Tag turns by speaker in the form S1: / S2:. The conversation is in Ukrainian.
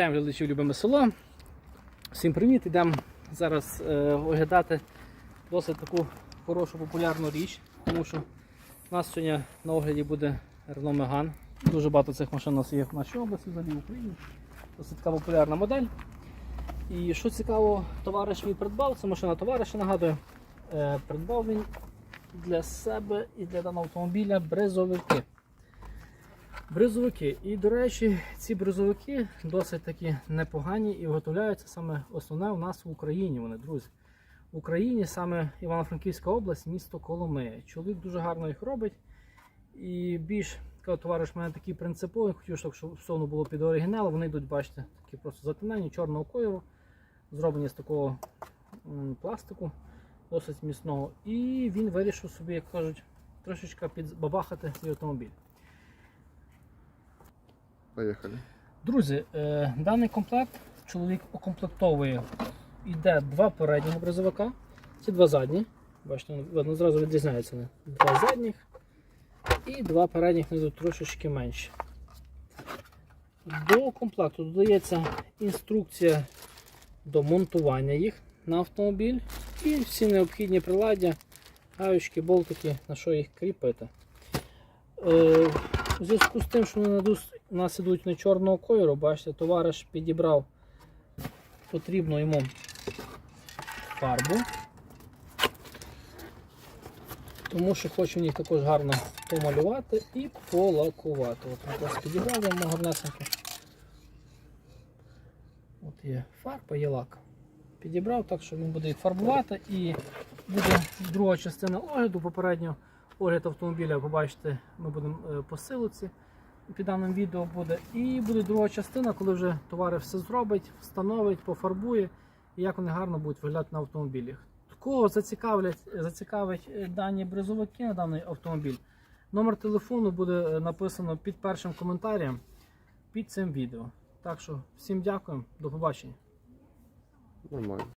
S1: Вітаємо глядачів любиме село. Всім привіт! Йдемо зараз е, оглядати досить таку хорошу популярну річ, тому що у нас сьогодні на огляді буде Renault Megane. Дуже багато цих машин у нас є в нашій області, взагалі в Україні. Досить така популярна модель. І що цікаво, товариш мій придбав, це машина товариша, нагадую, е, придбав він для себе і для даного автомобіля бризовики. Бризовики. І, до речі, ці бризовики досить таки непогані і виготовляються саме основне у нас в Україні. Вони, друзі. В Україні саме Івано-Франківська область, місто Коломия. Чоловік дуже гарно їх робить. І більш кажу, товариш в мене такий принциповий, хотів, щоб воно було під оригінал. Вони йдуть, бачите, такі просто затемнені, чорного кольору, зроблені з такого пластику, досить міцного. І він вирішив собі, як кажуть, трошечки підбабахати свій автомобіль.
S2: Поїхали.
S1: Друзі, е, даний комплект чоловік укомплектовує. Йде два передніх бризовика, ці два задні. Бачите, видно, зразу відрізняються. Два задніх і два передніх внизу трошечки менші. До комплекту додається інструкція до монтування їх на автомобіль і всі необхідні приладдя, гаючки, болтики, на що їх кріпити. У зв'язку з тим, що вони у нас ідуть не чорного кольору, бачите, товариш підібрав потрібну йому фарбу. Тому що хочу їх також гарно помалювати і полакувати. От якраз підібрав йому гарнесенько. От є фарба, є лак. Підібрав так, що він буде їх фарбувати і буде друга частина огляду. Попередньо огляд автомобіля, побачите, ми будемо е, по під даним відео буде. І буде друга частина, коли вже товари все зробить, встановить, пофарбує і як вони гарно будуть виглядати на автомобілі. Кого зацікавлять, зацікавить е, дані бризовики на даний автомобіль, номер телефону буде е, написано під першим коментарем під цим відео. Так що всім дякую, до побачення.
S2: Нормально.